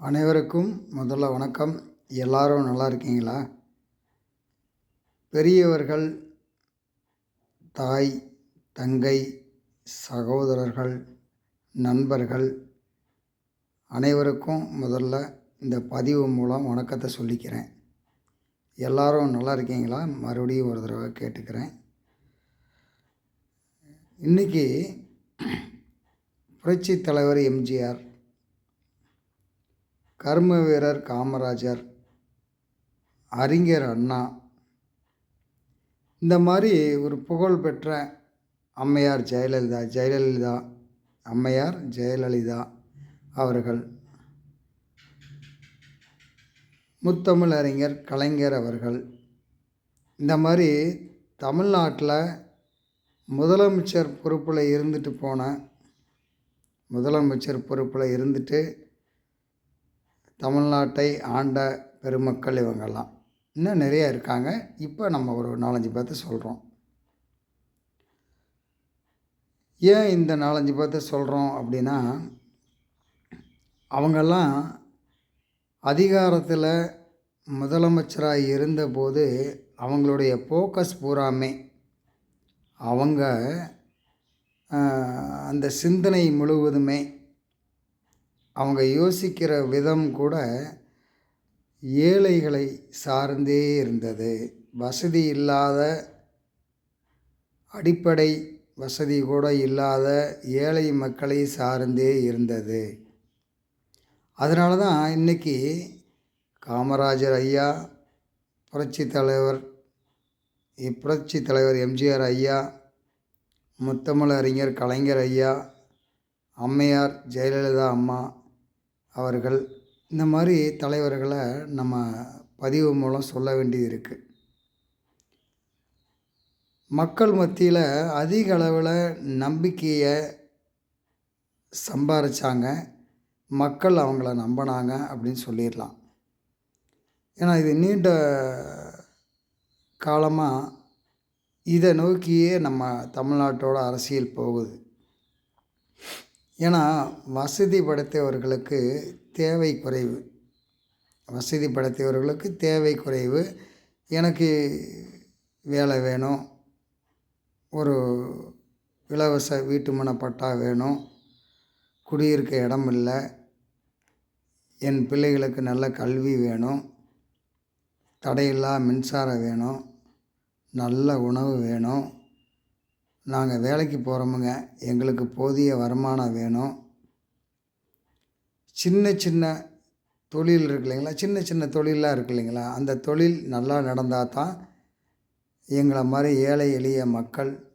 அனைவருக்கும் முதல்ல வணக்கம். எல்லாரும் நல்லா இருக்கீங்களா? பெரியவர்கள் தாய் தங்கை சகோதரர்கள் நண்பர்கள் அனைவருக்கும் முதல்ல இந்த பதிவு மூலம் வணக்கத்தை சொல்லிக்கிறேன். எல்லாரும் நல்லா இருக்கீங்களா? மறுபடியும் ஒரு தடவை கேட்டுக்கிறேன். இன்றைக்கி புரட்சி தலைவர் எம்ஜிஆர் கர்ம வீரர் காமராஜர் அறிஞர் அண்ணா. இந்த மாதிரி ஒரு புகழ்பெற்ற அம்மையார் ஜெயலலிதா ஜெயலலிதா அம்மையார் ஜெயலலிதா அவர்கள். முத்தமிழ் அறிஞர் கலைஞர் அவர்கள். இந்த மாதிரி தமிழ்நாட்டில் முதலமைச்சர் பொறுப்பில் இருந்துட்டு போன முதலமைச்சர் பொறுப்பில் இருந்துட்டு தமிழ்நாட்டை ஆண்ட பெருமக்கள் இவங்கெல்லாம். இன்னும் நிறைய இருக்காங்க. இப்போ நம்ம ஒரு நாலஞ்சு பேர்த்து சொல்கிறோம் ஏன் இந்த நாலஞ்சு பேர்த்த சொல்கிறோம் அப்படின்னா அவங்கெல்லாம் அதிகாரத்தில் முதலமைச்சராக இருந்தபோது அவங்களுடைய ஃபோக்கஸ் பூராமே அவங்க அந்த சிந்தனை முழுவதுமே அவங்க யோசிக்கிற விதம் கூட ஏழைகளை சார்ந்தே இருந்தது. வசதி இல்லாத அடிப்படை வசதி கூட இல்லாத ஏழை மக்களை சார்ந்தே இருந்தது. அதனால தான் இன்றைக்கி காமராஜர் ஐயா புரட்சி தலைவர் புரட்சி தலைவர் எம்ஜிஆர் ஐயா முத்தமிழ் அறிஞர் கலைஞர் ஐயா அம்மையார் ஜெயலலிதா அம்மா அவர்கள் இந்த மாதிரி தலைவர்களை நம்ம பதிவு மூலம் சொல்ல வேண்டியது இருக்குது மக்கள் மத்தியில் அதிக அளவில் நம்பிக்கையை சம்பாரித்தாங்க மக்கள் அவங்கள நம்பினாங்க அப்படின்னு சொல்லிடலாம். ஏன்னா இது நீண்ட காலமாக இதை நோக்கியே நம்ம தமிழ்நாட்டோட அரசியல் போகுது. ஏன்னா வசதி படைத்தவர்களுக்கு தேவை குறைவு. வசதி படைத்தவர்களுக்கு தேவை குறைவு. எனக்கு வேலை வேணும். ஒரு இலவச வீட்டு மனப்பட்டா வேணும். குடியிருக்க இடம் இல்லை. என் பிள்ளைகளுக்கு நல்ல கல்வி வேணும். தடையில்லா மின்சாரம் வேணும். நல்ல உணவு வேணும். நாங்கள் வேலைக்கு போகிறோமுங்க எங்களுக்கு போதிய வருமானம் வேணும். சின்ன சின்ன தொழில் இருக்கு இல்லைங்களா? சின்ன சின்ன தொழிலாக இருக்கு இல்லைங்களா? அந்த தொழில் நல்லா நடந்தால் தான் எங்களை மாதிரி ஏழை எளிய மக்கள்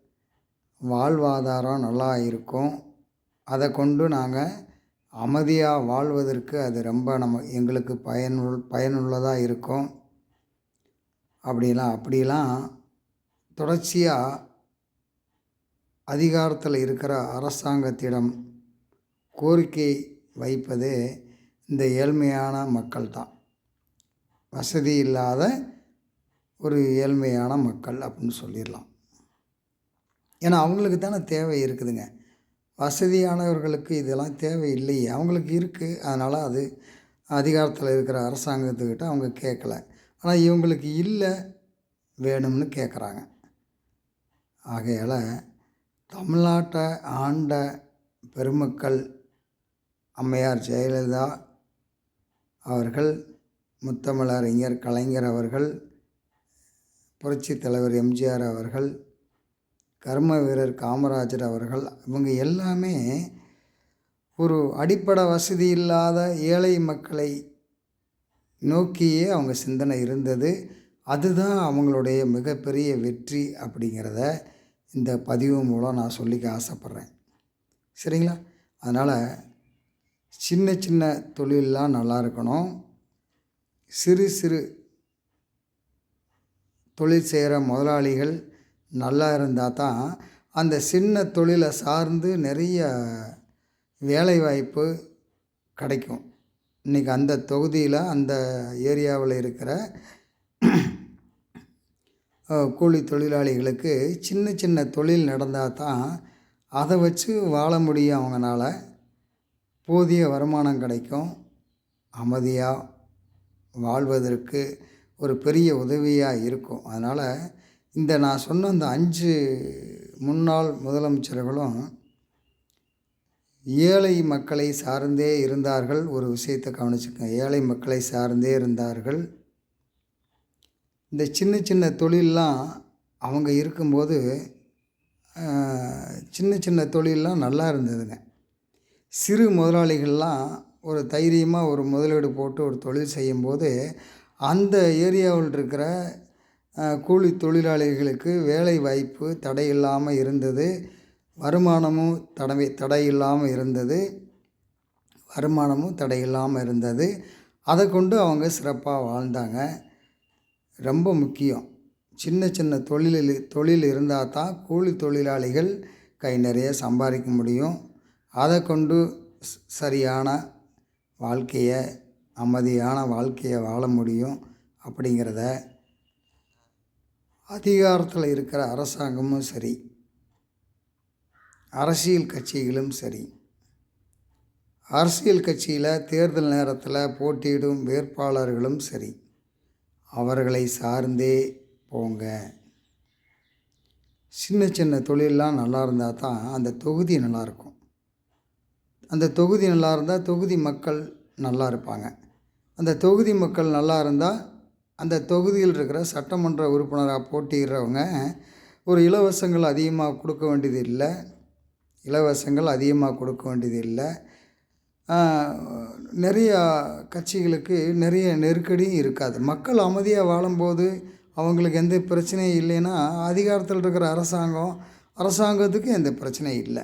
வாழ்வாதாரம் நல்லா இருக்கும். அதை கொண்டு நாங்கள் அமைதியாக வாழ்வதற்கு அது ரொம்ப நம்ம எங்களுக்கு பயனுள் பயனுள்ளதாக இருக்கும். அப்படிலாம் அப்படிலாம் தொடர்ச்சியாக அதிகாரத்தில் இருக்கிற அரசாங்கத்திடம் கோரிக்கை வைப்பது இந்த ஏழ்மையான மக்கள் தான். வசதி இல்லாத ஒரு ஏழ்மையான மக்கள் அப்படின்னு சொல்லிடலாம். ஏன்னா அவங்களுக்கு தானே தேவை இருக்குதுங்க. வசதியானவர்களுக்கு இதெல்லாம் தேவை இல்லையே அவங்களுக்கு இருக்குது அதனால் அது அதிகாரத்தில் இருக்கிற அரசாங்கத்துக்கிட்ட அவங்க கேட்கல. ஆனால் இவங்களுக்கு இல்லை வேணும்னு கேட்குறாங்க. ஆகையால் தமிழ்நாட்டை ஆண்ட பெருமக்கள் அம்மையார் ஜெயலலிதா அவர்கள் முத்தமிழறிஞர் கலைஞர் அவர்கள் புரட்சி தலைவர் எம்ஜிஆர் அவர்கள் கர்ம வீரர் காமராஜர் அவர்கள் இவங்க எல்லாமே ஒரு அடிப்படை வசதி இல்லாத ஏழை மக்களை நோக்கியே அவங்க சிந்தனை இருந்தது. அதுதான் அவங்களுடைய மிகப்பெரிய வெற்றி அப்படிங்கிறத இந்த பதிவு மூலம் நான் சொல்லிக்க ஆசைப்பட்றேன். சரிங்களா? அதனால் சின்ன சின்ன தொழிலெலாம் நல்லா இருக்கணும். சிறு சிறு தொழில் செய்கிற முதலாளிகள் நல்லா இருந்தால் தான் அந்த சின்ன தொழிலை சார்ந்து நிறைய வேலைவாய்ப்பு கிடைக்கும். இன்றைக்கி அந்த தொகுதியில் அந்த ஏரியாவில் இருக்கிற கூலி தொழிலாளிகளுக்கு சின்ன சின்ன தொழில் நடந்தால் தான் அதை வச்சு வாழ முடியும் அவங்களால போதிய வருமானம் கிடைக்கும். அமைதியாக வாழ்வதற்கு ஒரு பெரிய உதவியாக இருக்கும். அதனால் இந்த நான் சொன்ன இந்த அஞ்சு முன்னாள் முதலமைச்சர்களும் ஏழை மக்களை சார்ந்தே இருந்தார்கள். ஒரு விஷயத்தை கவனிச்சுக்கோங்க. ஏழை மக்களை சார்ந்தே இருந்தார்கள். இந்த சின்ன சின்ன தொழிலெலாம் அவங்க இருக்கும்போது சின்ன சின்ன தொழிலெலாம் நல்லா இருந்ததுங்க. சிறு முதலாளிகள்லாம் ஒரு தைரியமாக ஒரு முதலீடு போட்டு ஒரு தொழில் செய்யும்போது அந்த ஏரியாவில் இருக்கிற கூலி தொழிலாளிகளுக்கு வேலை வாய்ப்பு தடை இல்லாமல் இருந்தது. வருமானமும் தடவை தடை இல்லாமல் இருந்தது. வருமானமும் தடை இல்லாமல் இருந்தது. அதை கொண்டு அவங்க சிறப்பாக வாழ்ந்தாங்க. ரொம்ப முக்கியம். சின்ன சின்ன தொழிலில் தொழில் இருந்தால் தான் கூலி தொழிலாளிகள் கை நிறைய சம்பாதிக்க முடியும். அதை கொண்டு சரியான வாழ்க்கையை அமைதியான வாழ்க்கையை வாழ முடியும் அப்படிங்கிறத அதிகாரத்தில் இருக்கிற அரசாங்கமும் சரி. அரசியல் கட்சிகளும் சரி. அரசியல் கட்சியில் தேர்தல் நேரத்தில் போட்டியிடும் வேட்பாளர்களும் சரி. அவர்களை சார்ந்தே போங்க. சின்ன சின்ன தொழிலெலாம் நல்லா இருந்தால் தான் அந்த தொகுதி நல்லாயிருக்கும் அந்த தொகுதி நல்லா இருந்தால் தொகுதி மக்கள் நல்லா இருப்பாங்க. அந்த தொகுதி மக்கள் நல்லா இருந்தால் அந்த தொகுதியில் இருக்கிற சட்டமன்ற உறுப்பினராக போட்டியிடுறவங்க ஒரு இலவசங்கள் அதிகமாக கொடுக்க வேண்டியது இல்லை. இலவசங்கள் அதிகமாக கொடுக்க வேண்டியது இல்லை. நிறையா கட்சிகளுக்கு நிறைய நெருக்கடியும் இருக்காது. மக்கள் அமைதியாக வாழும்போது அவங்களுக்கு எந்த பிரச்சனையும் இல்லைன்னா அதிகாரத்தில் இருக்கிற அரசாங்கம் அரசாங்கத்துக்கு எந்த பிரச்சனையும் இல்லை.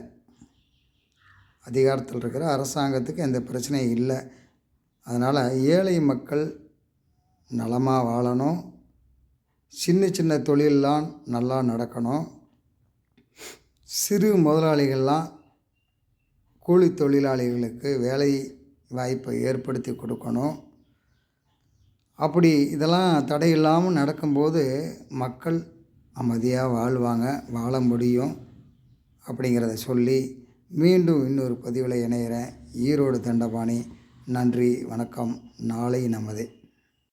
அதிகாரத்தில் இருக்கிற அரசாங்கத்துக்கு எந்த பிரச்சனையும் இல்லை. அதனால் ஏழை மக்கள் நலமாக வாழணும். சின்ன சின்ன தொழிலெலாம் நல்லா நடக்கணும். சிறு முதலாளிகள்லாம் கூலி தொழிலாளிகளுக்கு வேலை வாய்ப்பை ஏற்படுத்தி கொடுக்கணும். அப்படி இதெல்லாம் தடை இல்லாமல் நடக்கும்போது மக்கள் அமைதியாக வாழ்வாங்க வாழ முடியும் அப்படிங்கிறத சொல்லி மீண்டும் இன்னொரு பதிவில் இணைகிறேன் ஈரோடு தண்டபாணி. நன்றி வணக்கம். நாளை நமது